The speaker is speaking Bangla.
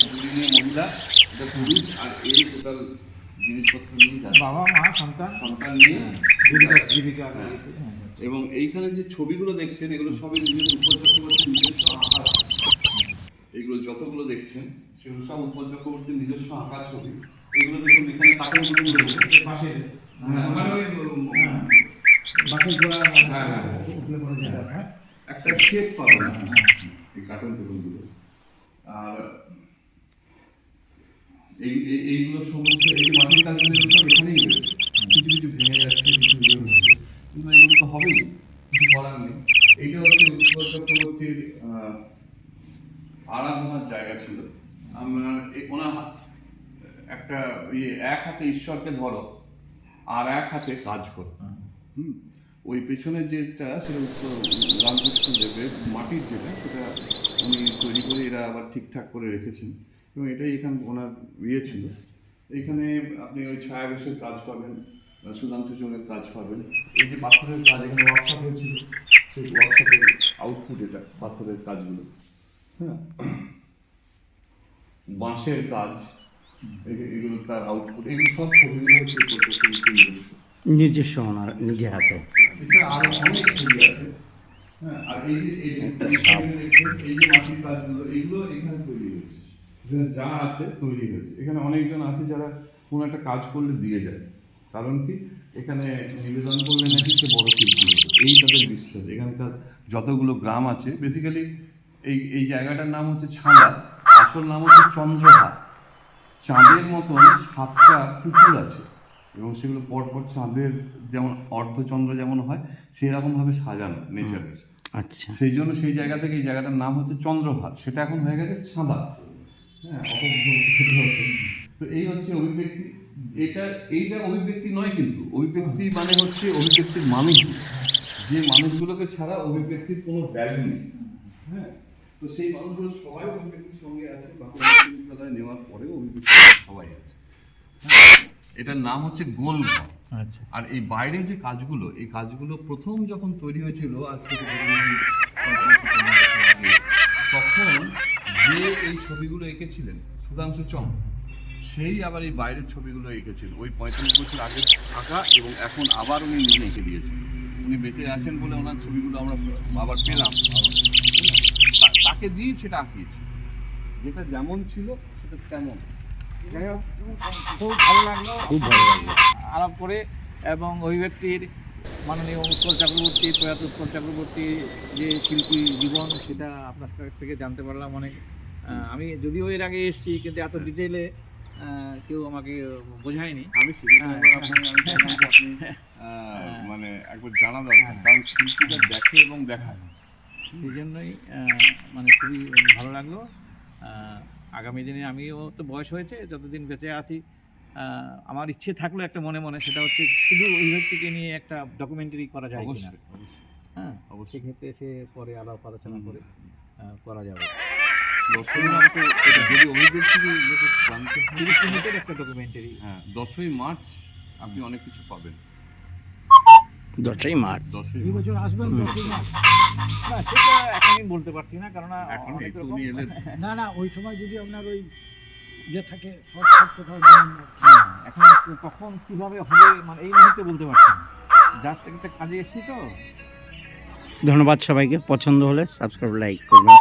মহিলা এটা পুরুষ আর এই টোটাল জিনিসপত্র নিয়ে বাবা মা সন্তান। সন্তান নিয়ে জীবিকা জীবিকা হ্যাঁ। এবং এইখানে যে ছবিগুলো দেখছেন এগুলো সবই নিজের নিজস্ব আঁকা এগুলো যতগুলো দেখছেন সেগুলো সব উৎপল চক্রবর্তীর নিজস্ব আঁকা ছবি। এগুলো দেখুন এখানে কাঠেরগুলো রয়েছে পাশে হ্যাঁ, মানে ওই বাসের হ্যাঁ, হ্যাঁ। হ্যাঁ একটা শেপ পাবেন এই কার্টুন টেবিলগুলো আর এই, এই- এইগুলো সমস্ত এই মাটির কাজগুলো সব এখানেই কিছু কিছু ভেঙে যাচ্ছে, কিছু কিন্তু এগুলো তো হবেই, কিছু করার নেই। এইটা হচ্ছে উৎপল চক্রবর্তীর আরাধনার জায়গা ছিল। আমরা ওনার একটা ইয়ে এক হাতে ঈশ্বরকে ধরো, আর এক হাতে কাজ করো। হুম? ওই পেছনের যেটা, সেটা রামকৃষ্ণ দেবের মাটির যেটা, সেটা উনি তৈরি করে এরা আবার ঠিকঠাক করে রেখেছেন। এবং এটাই এখানে ওনার ইয়ে ছিল। এইখানে আপনি ওই ছায়াবেশের কাজ পাবেন সুধাংশু চোঙের কাজ পাবেন। এই যে পাথরের কাজ এখানে ওয়ার্কশপ হয়েছিল। সেই ওয়ার্কশপের আউটপুট এটা পাথরের কাজগুলো। হ্যাঁ। বাঁশের কাজ এগুলো তার আউটপুট এগুলো সব ছবিগুলো হচ্ছে নিজস্ব। ওনার নিজে হাতে। এছাড়া আরও অনেক ছবি আছে। হ্যাঁ আর এই যে এই যে মাটির কাজগুলো এগুলো এখানে এখানে যা আছে তৈরি হয়েছে। এখানে অনেকজন আছে যারা কোনো একটা কাজ করলে দিয়ে যায়। কারণ কি? এখানে নিবেদন করলে নাকি সে বড় শিল্পী। এই তাদের বিশ্বাস। এখানকার যতগুলো গ্রাম আছে বেসিক্যালি এই এই জায়গাটার নাম হচ্ছে ছাঁদা। আসল নাম হচ্ছে চন্দ্রহাট চাঁদের মতন সাতটা পুকুর আছে এবং সেগুলো পরপর চাঁদের যেমন অর্ধচন্দ্র যেমন হয় সেরকম ভাবে সাজানো নেচারের আচ্ছা। সেই জন্য সেই জায়গা থেকে এই জায়গাটার নাম হচ্ছে চন্দ্রভাট সেটা এখন হয়ে গেছে ছাঁদা। হ্যাঁ অপভ্রংশ হতো। তো এই হচ্ছে অভিব্যক্তি। এটা এইটা অভিব্যক্তি নয় কিন্তু। অভিব্যক্তি মানে হচ্ছে অভিব্যক্তির মানুষ। যে মানুষগুলোকে ছাড়া অভিব্যক্তির কোনো ভ্যালু নেই। হ্যাঁ? তো সেই মানুষগুলো সবাই অভিব্যক্তির সঙ্গে আছে বাঁকুড়া বিশ্ববিদ্যালয়ে নেওয়ার পরেও অভিব্যক্তি সবাই আছে। হ্যাঁ, এটার নাম হচ্ছে গোলঘর আচ্ছা। আর এই বাইরে যে কাজগুলো এই কাজগুলো প্রথম যখন তৈরি হয়েছিল আজ থেকে তখন যে এই ছবিগুলো এঁকেছিলেন? সুধাংশু চম সেই আবার এই বাইরের ছবিগুলো এঁকেছিল ওই পঁয়তাল্লিশ বছর আগে আঁকা এবং এখন আবার উনি নিজে এঁকে দিয়েছেন। উনি বেঁচে আছেন বলে ওনার ছবিগুলো আমরা আবার পেলাম। তাকে দিয়ে সেটা আঁকিয়েছি। যেটা যেমন ছিল সেটা তেমন। খুব ভালো লাগল। খুব ভালো লাগল। আলাপ করে এবং অভিব্যক্তির মাননীয় উৎপল চক্রবর্তী প্রয়াত উৎপল চক্রবর্তীর যে শিল্পী জীবন সেটা আপনার কাছ থেকে জানতে পারলাম অনেক। আমি যদিও এর আগে এসেছি কিন্তু এত ডিটেলে কেউ আমাকে বোঝায়নি। আমি হ্যাঁ, একবার আপনাকে আমি চাইলাম যে আপনি আহ, মানে একবার জানা দরকার কারণ শিল্পীরা দেখে এবং দেখায়। সেই জন্যই মানে খুবই ভালো লাগল। আগামী দিনে আমিও তো বয়স হয়েছে যতদিন বেঁচে আছি আমার ইচ্ছে থাকল একটা মনে মনে সেটা হচ্ছে শুধু অভিব্যক্তিকে নিয়ে একটা ডকুমেন্টারি করা যায় কিনা। অবশ্যই। হ্যাঁ অবশ্যই। সেক্ষেত্রে সে পরে আলাপ আলোচনা করে করা যাবে। যদি অভিব্যক্তিকে ইয়েতে জানতে হয় তিরিশ মিনিটের একটা ডকুমেন্টারি হ্যাঁ দশই মার্চ আপনি অনেক কিছু পাবেন। দশই মার্চ। দশই এই বছর আসবেন না না সেটা এখনই বলতে পারছি না কারণ এখন একটু উনি এলেন। না না ওই সময় যদি আপনার ওই ইয়ে থাকে শর্ট শর্ট কোথাও। হ্যাঁ, এখন কখন কীভাবে হবে মানে এই মুহূর্তে বলতে পারছি না। জাস্ট একটা কাজে এসেছি তো। ধন্যবাদ সবাইকে পছন্দ হলে সাবস্ক্রাইব লাইক করবেন।